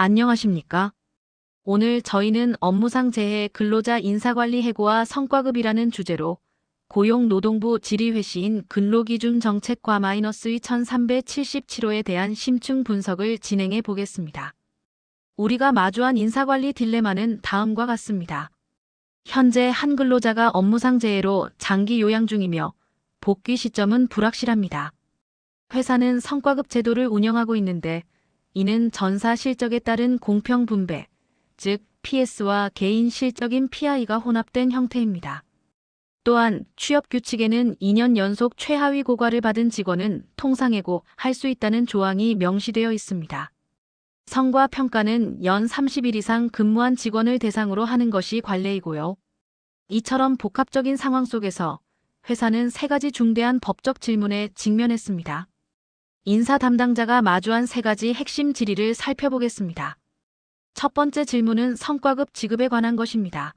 안녕하십니까? 오늘 저희는 업무상 재해 근로자 인사관리 해고와 성과급이라는 주제로 고용노동부 질의회시인 근로기준 정책과 마이너스의 1377호에 대한 심층 분석을 진행해 보겠습니다. 우리가 마주한 인사관리 딜레마는 다음과 같습니다. 현재 한 근로자가 업무상 재해로 장기 요양 중이며 복귀 시점은 불확실합니다. 회사는 성과급 제도를 운영하고 있는데 이는 전사 실적에 따른 공평 분배, 즉 PS와 개인 실적인 PI가 혼합된 형태입니다. 또한 취업 규칙에는 2년 연속 최하위 고과를 받은 직원은 통상해고 할 수 있다는 조항이 명시되어 있습니다. 성과 평가는 연 30일 이상 근무한 직원을 대상으로 하는 것이 관례이고요. 이처럼 복합적인 상황 속에서 회사는 세 가지 중대한 법적 질문에 직면했습니다. 인사 담당자가 마주한 세 가지 핵심 질의를 살펴보겠습니다. 첫 번째 질문은 성과급 지급에 관한 것입니다.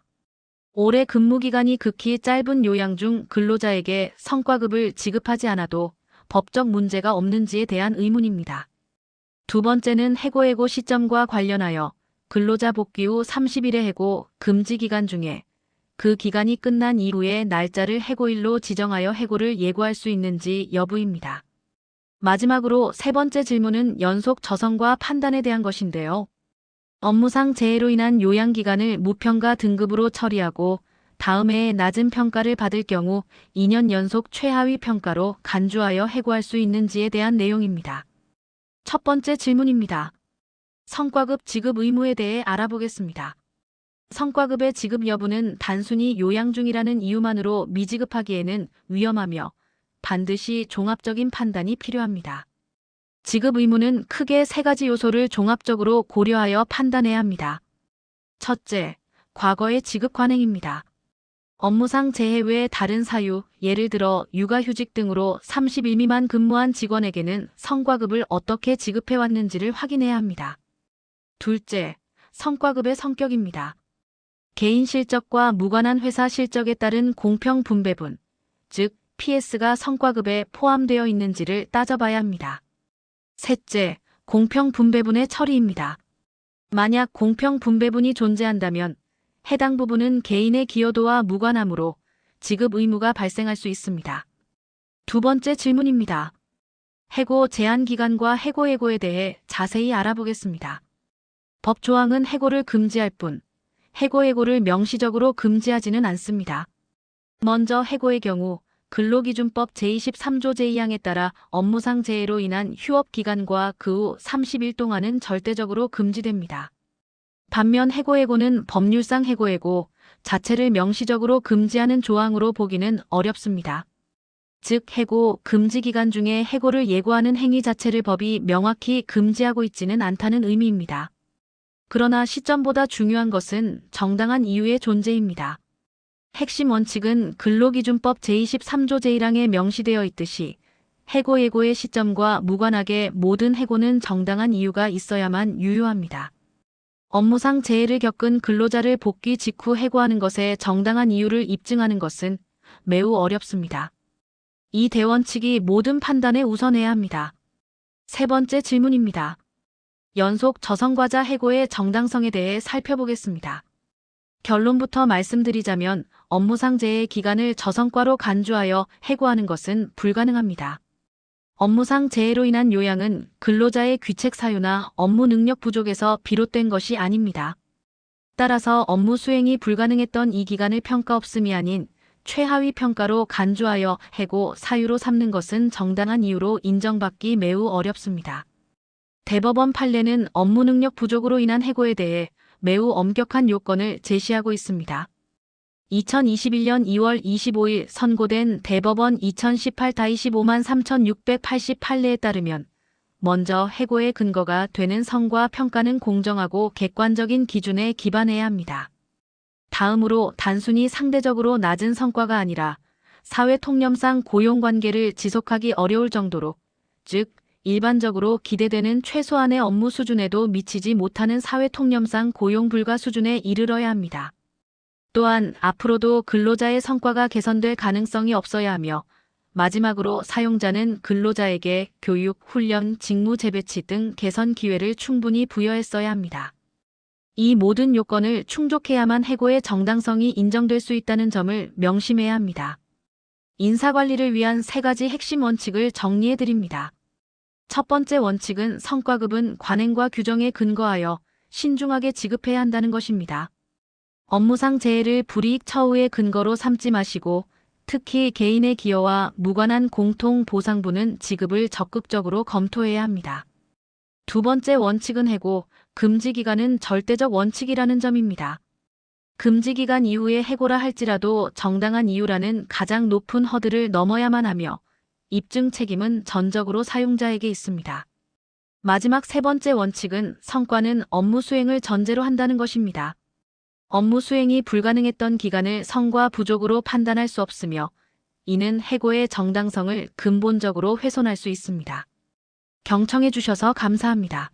올해 근무 기간이 극히 짧은 요양 중 근로자에게 성과급을 지급하지 않아도 법적 문제가 없는지에 대한 의문입니다. 두 번째는 해고해고 시점과 관련하여 근로자 복귀 후 30일의 해고 금지 기간 중에 그 기간이 끝난 이후에 날짜를 해고일로 지정하여 해고를 예고할 수 있는지 여부입니다. 마지막으로 세 번째 질문은 연속 저성과 판단에 대한 것인데요. 업무상 재해로 인한 요양 기간을 무평가 등급으로 처리하고 다음 해에 낮은 평가를 받을 경우 2년 연속 최하위 평가로 간주하여 해고할 수 있는지에 대한 내용입니다. 첫 번째 질문입니다. 성과급 지급 의무에 대해 알아보겠습니다. 성과급의 지급 여부는 단순히 요양 중이라는 이유만으로 미지급하기에는 위험하며 반드시 종합적인 판단이 필요합니다. 지급 의무는 크게 세 가지 요소를 종합적으로 고려하여 판단해야 합니다. 첫째, 과거의 지급 관행입니다. 업무상 재해 외의 다른 사유, 예를 들어 육아휴직 등으로 30일 미만 근무한 직원에게는 성과급을 어떻게 지급해 왔는지를 확인해야 합니다. 둘째, 성과급의 성격입니다. 개인 실적과 무관한 회사 실적에 따른 공평 분배분, 즉 PS가 성과급에 포함되어 있는지를 따져봐야 합니다. 셋째, 공평 분배분의 처리입니다. 만약 공평 분배분이 존재한다면 해당 부분은 개인의 기여도와 무관하므로 지급 의무가 발생할 수 있습니다. 두 번째 질문입니다. 해고 제한 기간과 해고 예고에 대해 자세히 알아보겠습니다. 법 조항은 해고를 금지할 뿐 해고 예고를 명시적으로 금지하지는 않습니다. 먼저 해고의 경우 근로기준법 제23조 제2항에 따라 업무상 재해로 인한 휴업 기간과 그 후 30일 동안은 절대적으로 금지됩니다. 반면 해고해고는 법률상 해고해고 자체를 명시적으로 금지하는 조항으로 보기는 어렵습니다. 즉 해고 금지 기간 중에 해고를 예고하는 행위 자체를 법이 명확히 금지하고 있지는 않다는 의미입니다. 그러나 시점보다 중요한 것은 정당한 이유의 존재입니다. 핵심 원칙은 근로기준법 제23조 제1항에 명시되어 있듯이 해고 예고의 시점과 무관하게 모든 해고는 정당한 이유가 있어야만 유효합니다. 업무상 재해를 겪은 근로자를 복귀 직후 해고하는 것에 정당한 이유를 입증하는 것은 매우 어렵습니다. 이 대원칙이 모든 판단에 우선해야 합니다. 세 번째 질문입니다. 연속 저성과자 해고의 정당성에 대해 살펴보겠습니다. 결론부터 말씀드리자면 업무상 재해 기간을 저성과로 간주하여 해고하는 것은 불가능합니다. 업무상 재해로 인한 요양은 근로자의 귀책 사유나 업무 능력 부족에서 비롯된 것이 아닙니다. 따라서 업무 수행이 불가능했던 이 기간을 평가 없음이 아닌 최하위 평가로 간주하여 해고 사유로 삼는 것은 정당한 이유로 인정받기 매우 어렵습니다. 대법원 판례는 업무 능력 부족으로 인한 해고에 대해 매우 엄격한 요건을 제시하고 있습니다. 2021년 2월 25일 선고된 대법원 2018-25만 3688레에 따르면 먼저 해고의 근거가 되는 성과 평가는 공정하고 객관적인 기준에 기반해야 합니다. 다음으로 단순히 상대적으로 낮은 성과가 아니라 사회 통념상 고용관계를 지속하기 어려울 정도로 즉 일반적으로 기대되는 최소한의 업무 수준에도 미치지 못하는 사회 통념상 고용 불가 수준에 이르러야 합니다. 또한 앞으로도 근로자의 성과가 개선될 가능성이 없어야 하며 마지막으로 사용자는 근로자에게 교육, 훈련, 직무 재배치 등 개선 기회를 충분히 부여했어야 합니다. 이 모든 요건을 충족해야만 해고의 정당성이 인정될 수 있다는 점을 명심해야 합니다. 인사관리를 위한 세 가지 핵심 원칙을 정리해 드립니다. 첫 번째 원칙은 성과급은 관행과 규정에 근거하여 신중하게 지급해야 한다는 것입니다. 업무상 재해를 불이익 처우의 근거로 삼지 마시고 특히 개인의 기여와 무관한 공통 보상분은 지급을 적극적으로 검토해야 합니다. 두 번째 원칙은 해고, 금지 기간은 절대적 원칙이라는 점입니다. 금지 기간 이후에 해고라 할지라도 정당한 이유라는 가장 높은 허들을 넘어야만 하며 입증 책임은 전적으로 사용자에게 있습니다. 마지막 세 번째 원칙은 성과는 업무 수행을 전제로 한다는 것입니다. 업무 수행이 불가능했던 기간을 성과 부족으로 판단할 수 없으며 이는 해고의 정당성을 근본적으로 훼손할 수 있습니다. 경청해 주셔서 감사합니다.